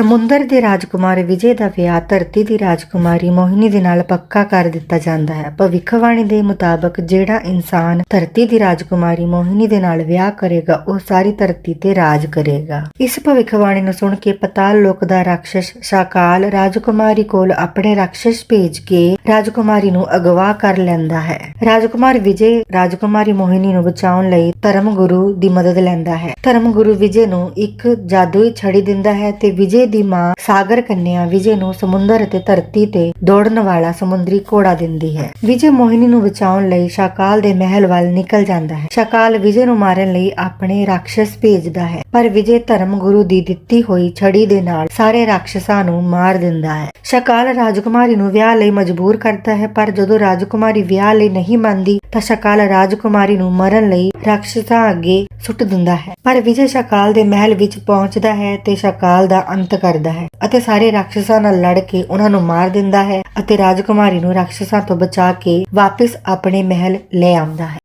ਸਮੁੰਦਰ ਦੇ ਰਾਜਕੁਮਾਰ ਵਿਜੇ ਦਾ ਵਿਆਹ ਧਰਤੀ ਦੀ ਰਾਜਕੁਮਾਰੀ ਮੋਹਿਨੀ ਦੇ ਨਾਲ ਪੱਕਾ ਕਰ ਦਿੱਤਾ ਜਾਂਦਾ ਹੈ। ਭਵਿੱਖਬਾਣੀ ਦੇ ਮੁਤਾਬਕ ਜਿਹੜਾ ਇਨਸਾਨ ਧਰਤੀ ਦੀ ਰਾਜਕੁਮਾਰੀ ਮੋਹਿਨੀ ਦੇ ਨਾਲ ਵਿਆਹ ਕਰੇਗਾ, ਉਹ ਸਾਰੀ ਧਰਤੀ ਤੇ ਰਾਜ ਕਰੇਗਾ। ਇਸ ਭਵਿੱਖਬਾਣੀ ਨੂੰ ਸੁਣ ਕੇ ਪਤਾਲ ਲੋਕ ਦਾ ਰਾਖਸ਼ ਸ਼ਾਕਾਲ ਰਾਜਕੁਮਾਰੀ ਕੋਲ ਆਪਣੇ ਰਾਖਸ਼ ਭੇਜ ਕੇ ਰਾਜਕੁਮਾਰੀ ਨੂੰ ਅਗਵਾ ਕਰ ਲੈਂਦਾ ਹੈ। ਰਾਜਕੁਮਾਰ ਵਿਜੇ ਰਾਜਕੁਮਾਰੀ ਮੋਹਿਨੀ ਨੂੰ ਬਚਾਉਣ ਲਈ ਧਰਮ ਗੁਰੂ ਦੀ ਮਦਦ ਲੈਂਦਾ ਹੈ। ਧਰਮ ਗੁਰੂ ਵਿਜੇ ਨੂੰ ਇੱਕ ਜਾਦੂਈ ਛੜੀ ਦਿੰਦਾ ਹੈ ਤੇ ਵਿਜੇ ਦੀ ਮਾਂ ਸਾਗਰ ਕੰਨਿਆ ਵਿਜੇ ਨੂੰ ਸਮੁੰਦਰ ਅਤੇ ਧਰਤੀ ਤੇ ਦੌੜਨ ਵਾਲਾ ਸਮੁੰਦਰੀ ਘੋੜਾ ਦਿੰਦੀ ਹੈ। ਵਿਜੇ ਮੋਹਿਨੀ ਨੂੰ ਬਚਾਉਣ ਲਈ ਸ਼ਾਕਾਲ ਦੇ ਮਹਿਲ ਵੱਲ ਨਿਕਲ ਜਾਂਦਾ ਹੈ। ਸ਼ਾਕਾਲ ਵਿਜੇ ਨੂੰ ਮਾਰਨ ਲਈ ਆਪਣੇ ਰਾਖਸ਼ ਭੇਜਦਾ ਹੈ, ਪਰ ਵਿਜੇ ਧਰਮ ਗੁਰੂ ਦੀ ਦਿੱਤੀ ਹੋਈ ਛੜੀ ਦੇ ਨਾਲ ਸਾਰੇ ਰਾਖਸ਼ਾਂ ਨੂੰ ਮਾਰ ਦਿੰਦਾ ਹੈ। ਸ਼ਕਾਲ ਰਾਜਕੁਮਾਰੀ ਨੂੰ ਵਿਆਹ ਲਈ ਮਜਬੂਰ ਕਰਦਾ ਹੈ, ਪਰ ਜਦੋਂ ਰਾਜਕੁਮਾਰੀ ਵਿਆਹ ਲਈ ਨਹੀਂ ਮੰਨਦੀ, ਤਾਂ ਸ਼ਕਾਲ ਰਾਜਕੁਮਾਰੀ ਨੂੰ ਮਰਨ ਲਈ ਰਾਖਸ਼ਾਂ ਅੱਗੇ ਸੁੱਟ ਦਿੰਦਾ ਹੈ। ਪਰ ਵਿਜੇ ਸਕਾਲ ਦੇ ਮਹਿਲ ਵਿੱਚ ਪਹੁੰਚਦਾ ਹੈ ਤੇ ਸ਼ਕਾਲ ਦਾ ਅੰਤ ਕਰਦਾ ਹੈ ਅਤੇ ਸਾਰੇ ਰਾਖਸ਼ਾਂ ਨਾਲ ਲੜ ਕੇ ਉਹਨਾਂ ਨੂੰ ਮਾਰ ਦਿੰਦਾ ਹੈ ਅਤੇ ਰਾਜਕੁਮਾਰੀ ਨੂੰ ਰਾਖਸ਼ਾਂ ਤੋਂ ਬਚਾ ਕੇ ਵਾਪਿਸ ਆਪਣੇ ਮਹਿਲ ਲੈ ਆਉਂਦਾ ਹੈ।